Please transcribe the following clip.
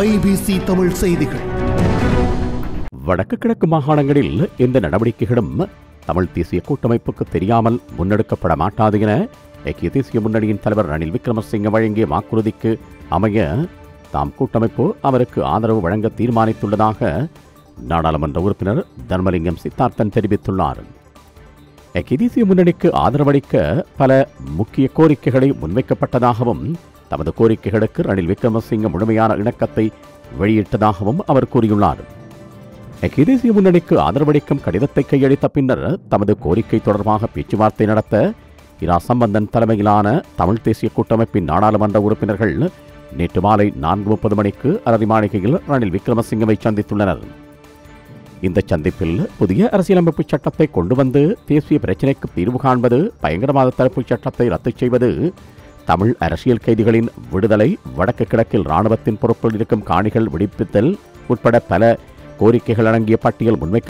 IBC Tamil செய்திகள். வடக்கு கிழக்கு மாகாணங்களில் இந்த நடவடிக்கைகளும் தமிழ் தேசிய கூட்டமைப்புக்கு தெரியாமல் முன்னெடுக்கப்பட மாட்டாது என ஐக்கிய தேசிய முன்னணியின் தலைவர் ரணில் விக்ரமசிங்க வழங்கிய வாக்குறுதிக்கு அமைய தாம் கூட்டமைப்பு அவருக்கு ஆதரவு வழங்க தீர்மானித்துள்ளதாக நாடாளுமன்ற உறுப்பினர் தர்மலிங்கம் சித்தார்த்தன் தெரிவித்துள்ளார். ஐக்கிய தேசிய முன்னணிக்கு ஆதரவளிக்க பல முக்கிய கோரிக்கைகளை முன்வைக்கப்பட்டதாகவும் தமது கோரிக்கைகளுக்கு ரணில் விக்ரமசிங்க முழுமையான இணக்கத்தை வெளியிட்டதாகவும் அவர் கூறியுள்ளார். தேசிய முன்னணிக்கு ஆதரவளிக்கும் கடிதத்தை கையளித்த பின்னர் தமது கோரிக்கை தொடர்பாக பேச்சுவார்த்தை நடத்த இரா சம்பந்தன் தலைமையிலான தமிழ் தேசிய கூட்டமைப்பின் நாடாளுமன்ற உறுப்பினர்கள் நேற்று மாலை நான்கு முப்பது மணிக்கு அரதி மாளிகையில் ரணில் விக்ரமசிங்கவை சந்தித்துள்ளனர். இந்த சந்திப்பில் புதிய அரசியலமைப்பு சட்டத்தை கொண்டு வந்து தேசிய பிரச்சினைக்கு தீர்வு காண்பது பயங்கரவாத தடுப்பு சட்டத்தை ரத்து செய்வது தமிழ் அரசியல் கைதிகளின் விடுதலை வடக்கு கிழக்கில் இராணுவத்தின் பொறுப்பில் இருக்கும் காணிகள் விடுவித்தல் உட்பட பல கோரிக்கைகள் அடங்கிய பட்டியல் முன்வைக்க